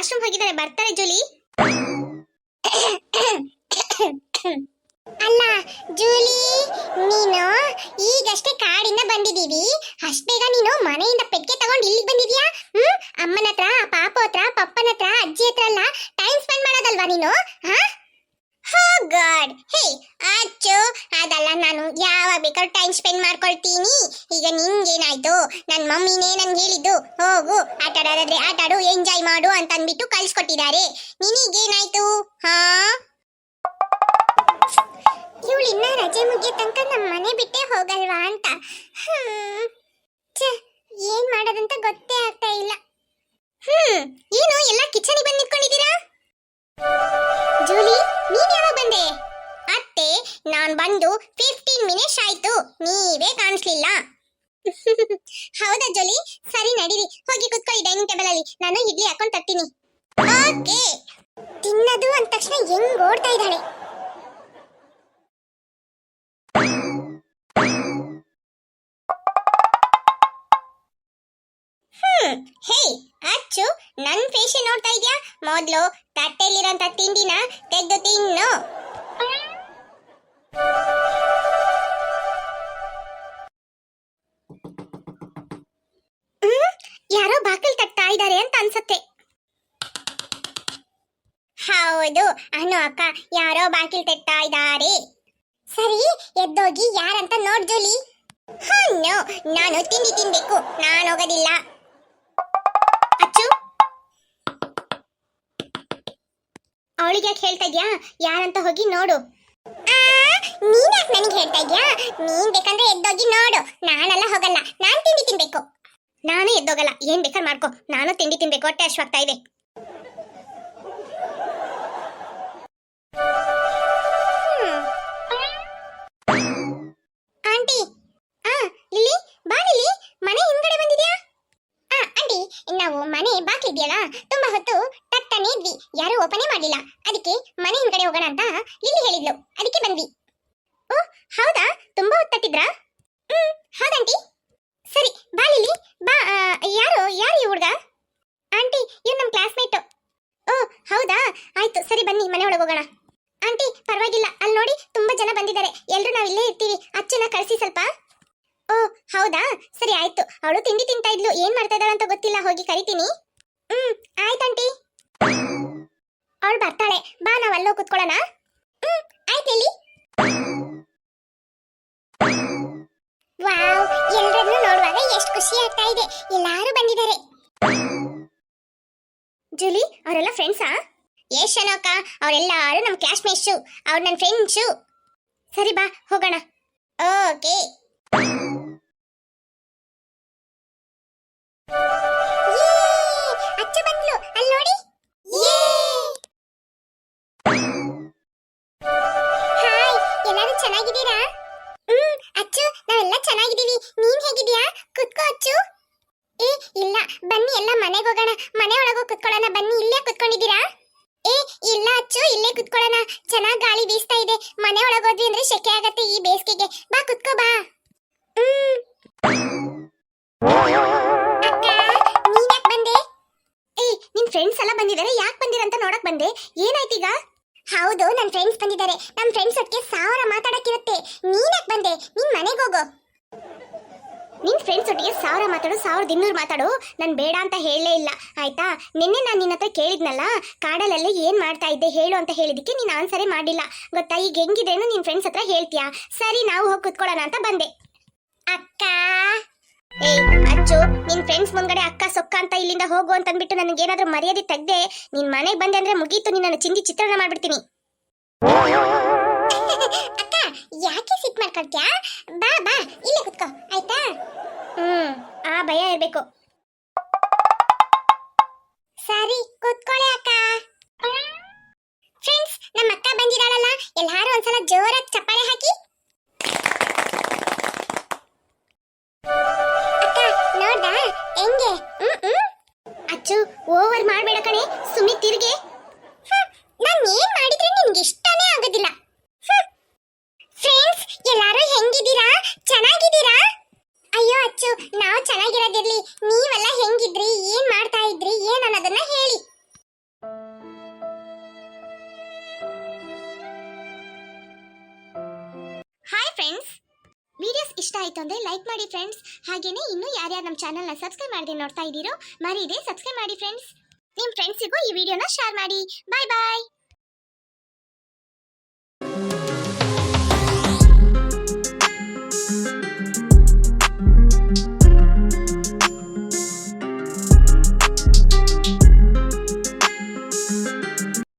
Washroom ಹೋಗಿದ್ದಾರೆ. ಬರ್ತಾರೆ Julie. ಅಲ್ಲ, ಜೂಲಿ, ನೀನು ಈಗಷ್ಟೇ ಕಾಡಿಂದ ಬಂದಿದ್ದೀವಿ. ಅಷ್ಟೇಗ ನೀನು ಮನೆಯಿಂದ ಪೆಟ್ಟಿಗೆ ತಗೊಂಡು ಇಲ್ಲಿಗೆ ಬಂದಿದ್ಯಾ? ಹ್ಮ್? ಅಮ್ಮನ ಹತ್ರ, ಪಾಪ ಹತ್ರ, ಪಪ್ಪನ ಹತ್ರ, ಅಜ್ಜಿ ಹತ್ರ ಎಲ್ಲ ಟೈಮ್ ಸ್ಪೆಂಡ್ ಮಾಡೋದಲ್ವಾ ನೀನು? ಹಾ? ಹೋ ಗಾಡ್ ಹೇ ಆಚು ಅದಲ್ಲ, ನಾನು ಯಾವಾಗ ಬೇಕಾದ್ರೂ ಟೈಮ್ ಸ್ಪೆಂಡ್ ಮಾಡ್ಕೊಳ್ತೀನಿ. ಈಗ ನಿಂಗೇನಾಯ್ತು? ನನ್ನ ಮಮ್ಮಿನೇ ನನ್ಗೆ ಹೇಳಿದ್ದು, ಹೋಗು, ಆಟ ಆಡೋದಾದ್ರೆ ಆಟ ಆಡು ಎಂಜಾಯ್ ಮಾಡು ಅಂತ ಅಂದ್ಬಿಟ್ಟು ಕಳ್ಸ್ಕೊಟ್ಟಿದ್ದಾರೆ. ನಿನಗೇನಾಯ್ತು? ಹಾ? ಇವಳು ಇನ್ನ ರಜೆ ಮುಗಿಯ ತನಕ ನಮ್ಮ ಮನೆ ಬಿಟ್ಟೆ ಹೋಗಲ್ವಾ ಅಂತ. ಏನ್ ಮಾಡೋದಂತ ಗೊತ್ತೇ ಆಗ್ತಾ ಇಲ್ಲ. ಹ್ಮ್, ಏನು, ಎಲ್ಲ ಕಿಚನಿಗೆ ಬಂದು ನಿಂತ್ಕೊಂಡಿದ್ದೀರಾ? ಬಂದು ಫಿಫ್ಟೀನ್ ಮಿನಿಟ್ಸ್ ಆಯ್ತು. ನೀವೇ ಕಾಣಿಸ್ಲಿಲ್ಲ? ಹೌದಾ ಜೋಲಿ? ಸರಿ ನಡೀರಿ. ಹೋಗಿ ಕುತ್ಕೊಳ್ಳಿ ಡೈನಿಂಗ್ ಟೇಬಲ್ ಅಲ್ಲಿ. ನಾನು ಇಡ್ಲಿ ಹಾಕೊಂಡು ತರ್ತೀನಿ. ಓಕೆ. ತಿನ್ನದು ಅಂದ ತಕ್ಷಣ ಹೆಂಗ್ ಓಡ್ತಾ ಇದ್ದಾಳೆ? ಹೇ ಅಚ್ಚು. ನನ್ ಫೇಸ್ ನೋಡ್ತಾ ಇದ್ಯಾ? ಮೊದ್ಲು ತಟ್ಟೆಲಿರಂತ ತಿಂಡಿನ ತೆಗೆದು ತಿನ್ನು. ಹೌದು. ಅನು ಅಕ್ಕ, ಯಾರೋ ಬಾಕಿಲ್ ತೆಗ್ತಾ ಇದ್ದಾರೆ. ಸರಿ, ಎದ್ದೋಗಿ ಯಾರಂತ ನೋಡ್ ಜೋಲಿ. ನೋ ನಾನು ತಿಂಡಿ ತಿನ್ಬೇಕು. ನಾನು ಹೋಗೋದಿಲ್ಲ. ಅಚ್ಚು. ಅವಳಿಗೆ ಯಾಕೆ ಹೇಳ್ತಾ ಇದ್ಯಾ? ಯಾರಂತ ಹೋಗಿ ನೋಡು. ನೀನ್ ಯಾಕೆ ನನಗೆ ಹೇಳ್ತಾ ಇದ್ಯಾ? ನೀನ್ ಬೇಕಂದ್ರೆ ಎದ್ದೋಗಿ ನೋಡು. ನಾನೆಲ್ಲ ಹೋಗಲ್ಲ. ನಾನ್ ತಿಂಡಿ ತಿನ್ಬೇಕು. ನಾನು ಎದ್ದೋಗಲ್ಲ. ಏನ್ ಬೇಕಾದ್ರೆ ಮಾಡ್ಕೋ. ನಾನು ತಿಂಡಿ ತಿನ್ಬೇಕು. ಹೊಟ್ಟೆ ಅಶ್ವಾಗ್ತಾ ಇದೆ. ಆಂಟಿ ಆ ಲಿಲಿ ಬಾ ಲಿಲಿ ಮನೆ ಹಿಂದ್ಗಡೆ ಬಂದಿದ್ಯಾ? ಆ ಆಂಟಿ ನಾವು ಮನೆ ಬಾಕ್ಲಿದ್ಯಲ್ಲ ತುಂಬಾ ಹೊತ್ತು ತಟ್ಟನೆ ಇದ್ವಿ. ಯಾರು ಓಪನೇ ಮಾಡಿಲ್ಲ ಅದಕ್ಕೆ ಮನೆ ಹಿಂದ್ಗಡೆ ಹೋಗೋಣ ಅಂತ ಲಿಲಿ ಹೇಳಿದ್ಲು. ಅದಕ್ಕೆ ಬಂದ್ವಿ. ಓ, ಹೌದಾ? ತುಂಬಾ ಹೊತ್ತು ತಟ್ಟಿದ್ರಾ? ಹ್ಮ್ ಹೌದಂಟಿ ಸರಿ ಬಾ ಲಿಲಿ ಬಾ ಆ, ಯಾರು ಯಾರು ಈ ಹುಡುಗ ಆಂಟಿ ಇವ್ ನಮ್ ಕ್ಲಾಸ್ಮೇಟ್ ಓ ಹೌದಾ ಆಯ್ತು ಸರಿ ಬನ್ನಿ ಮನೆ ಒಳಗೆ ಹೋಗೋಣ ಆಂಟಿ ಪರವಾಗಿಲ್ಲ ಅಲ್ಲಿ ನೋಡಿ ತುಂಬಾ ಜನ ಬಂದಿದ್ದಾರೆ ಎಲ್ರು ನಾವ್ ಇಲ್ಲೇ ಇರ್ತೀವಿ ಅಚ್ಚನ ಕಳ್ಸಿ ಸ್ವಲ್ಪ. ಓ, ಹೌದಾ? ಸರಿ, ಆಯ್ತು. ಅವಳು ತಿಂಡಿ ತಿಂತಾ ಇದ್ಲು. ಏನ್ ಮಾಡ್ತಾ ಅಂತ ಗೊತ್ತಿಲ್ಲ. ಹೋಗಿ ಕರಿತೀನಿ. ಹ್ಮ್ ಆಯ್ತಂಟಿ ಅವಳು ಬರ್ತಾಳೆ. ಬಾ, ನಾವ್ ಅಲ್ಲೋ ಕುತ್ಕೊಳ್ಳೋಣ. ಹ್ಮ್, ಆಯ್ತು ಇಲ್ಲಿ ವಾವ್ ಎಲ್ಲರನ್ನು ನೋಡುವಾಗ ಎಷ್ಟು ಖುಷಿ ಆಗ್ತಾ ಇದೆ. ಎಲ್ಲಾರು ಬಂದಿದ್ದಾರೆ. ಜೂಲಿ, ಅವರೆಲ್ಲ ಫ್ರೆಂಡ್ಸಾ ಎಸ್ ಅಕ್ಕ ಅವರೆಲ್ಲರೂ ನಮ್ಮ ಕ್ಲಾಸ್ಮೇಟ್ಸು ಅವ್ರು ನನ್ನ ಫ್ರೆಂಡ್ಸು ಸರಿ, ಬಾ, ಹೋಗೋಣ. ಓಕೆ ಚೆನ್ನಾಗಿದ್ದೀರಾ? ಹ್ಮ್, ಅಚ್ಚು, ನಾವೆಲ್ಲ ಚೆನ್ನಾಗಿದ್ದೀವಿ. ನೀನ್ ಹೇಗಿದೀಯಾ ಕುತ್ಕೋ, ಅಚ್ಚು. ಏ, ಇಲ್ಲ. ಬನ್ನಿ ಎಲ್ಲ ಮನೆಗೆ ಹೋಗೋಣ. ಮನೆ ಒಳಗೆ ಕುತ್ಕೊಳ್ಳೋಣ. ಬನ್ನಿ, ಇಲ್ಲೇ ಕುತ್ಕೊಂಡಿದ್ದೀರಾ? ಏ, ಇಲ್ಲ ಅಚ್ಚು, ಇಲ್ಲೇ ಕುತ್ಕೊಳ್ಳೋಣ. ಚೆನ್ನಾಗಿ ಗಾಳಿ ಬೀಸ್ತಾ ಇದೆ. ಮನೆ ಒಳಗೋದ್ವಿ ಅಂದ್ರೆ ಶೆಕೆ ಆಗತ್ತೆ ಈ ಬೇಸಿಗೆಗೆ. ಬಾ, ಕುತ್ಕೋ, ಬಾ. ನಿನ್ ಫ್ರೆಂಡ್ಸ್ ಎಲ್ಲ ಬಂದಿದ್ದಾರೆ ಯಾಕೆ ಬಂದಿರಂತ ನೋಡಕ್ ಬಂದೆ. ಏನಾಯ್ತೀಗ ಹೌದು ನನ್ನ ಫ್ರೆಂಡ್ಸ್ ಬಂದಿದ್ದಾರೆ ನಮ್ಮ ಫ್ರೆಂಡ್ಸ್ ಒಟ್ಟಿಗೆ ಸಾವಿರ ಮಾತಾಡಕ್ಕಿರುತ್ತೆ ನೀನ್ ಯಾಕೆ ಬಂದೆ? ನಿನ್ ಮನೆಗೆ ಹೋಗು. ನಿನ್ ಫ್ರೆಂಡ್ಸ್ ಒಟ್ಟಿಗೆ ಸಾವಿರ ಮಾತಾಡು, ಸಾವಿರದ ಇನ್ನೂರು ಮಾತಾಡು. ನಾನು ಬೇಡ ಅಂತ ಹೇಳಲೇ ಇಲ್ಲ. ಆಯ್ತಾ? ನಿನ್ನೆ ನಾನು ನಿನ್ನ ಹತ್ರ ಕೇಳಿದ್ನಲ್ಲ? ಕಾಡಲಲ್ಲಿ ಏನ್ ಮಾಡ್ತಾ ಇದ್ದೆ ಹೇಳು ಅಂತ ಹೇಳಿದಕ್ಕೆ ನೀನು ಆನ್ಸರೇ ಮಾಡಿಲ್ಲ. ಗೊತ್ತಾ? ಈಗ ಹೆಂಗಿದೇನು ನಿನ್ ಫ್ರೆಂಡ್ಸ್ ಹತ್ರ ಹೇಳ್ತೀಯಾ? ಸರಿ, ನಾವು ಹೋಗಿ ಕುತ್ಕೊಳ್ಳೋಣ ಅಂತ ಬಂದೆ. ಅಕ್ಕ? ಏಯ್, ಅಚ್ಚು. ನಿನ್ ಫ್ರೆಂಡ್ಸ್ ಮುಂದ್ಗಡೆ ಅಕ್ಕ ಸೊಕ್ಕ ಅಂತ ಇಲ್ಲಿಂದ ಹೋಗು ಅಂತ ಅಂದ್ಬಿಟ್ಟು ನನಗೆ ಮರ್ಯಾದೆ ತೆಗ್ದೆ, ನಿನ್ ಮನೆಗೆ ಬಂದೆ ಅಂದ್ರೆ ಮುಗೀತು. ನಿನ್ನ ಚಿಂದಿ ಚಿತ್ರಣ ಮಾಡ್ಬಿಡ್ತೀನಿ. ಯಾಕೆ ಸಿಟ್ ಮಾಡ್ಕೊಳ್ತ್ಯಾ? ಬಾ ಬಾ, ಇಲ್ಲೇ ಕುತ್ಕೋ, ಆಯ್ತಾ? ಹ್ಮ್, ಆ ಭಯ ಇರ್ಬೇಕು. ಸರಿ, ಕುತ್ಕೊಳ್ಳಿ ಅಕ್ಕ. ಫ್ರೆಂಡ್ಸ್ ನಮ್ಮ ಅಕ್ಕ ಬಂದಿರಾಳಲ್ಲ ಎಲ್ಲಾರು ಒಂದ್ಸಲ ಜೋರಾಗಿ ಚಪ್ಪಾಳೆ ಹಾಕಿ. ಅಕ್ಕ, ನೋಡ್ದಾ? ಹೆಂಗೆ? ಹ್ಮ್ ಹ್ಮ್. ಅಚ್ಚು ಓವರ್ ಮಾಡ್ಬೇಡ ಕಣೆ ಸುಮ್ಮನೆ ತಿರುಗೆ. ನೀವೆಲ್ಲ ಹೆಂಗಿದ್ರಿ? ಏನ್ ಮಾಡ್ತಾ ಇದ್ರಿ? ಏನ್ ಅನ್ನೋದನ್ನ ಹೇಳಿ. ಹಾಯ್ ಫ್ರೆಂಡ್ಸ್ ವಿಡಿಯೋಸ್ ಇಷ್ಟ ಆಯಿತು ಅಂದರೆ ಲೈಕ್ ಮಾಡಿ ಫ್ರೆಂಡ್ಸ್ ಹಾಗೆಯೇ ಇನ್ನೂ ಯಾರ್ಯಾರು ನಮ್ಮ ಚಾನಲ್ನ ಸಬ್ಸ್ಕ್ರೈಬ್ ಮಾಡದೆ ನೋಡ್ತಾ ಇದ್ದೀರೋ ಮರೀದೆ ಸಬ್ಸ್ಕ್ರೈಬ್ ಮಾಡಿ ಫ್ರೆಂಡ್ಸ್ ನಿಮ್ಮ ಫ್ರೆಂಡ್ಸಿಗೂ ಈ ವಿಡಿಯೋನ ಶೇರ್ ಮಾಡಿ. ಬಾಯ್ ಬಾಯ್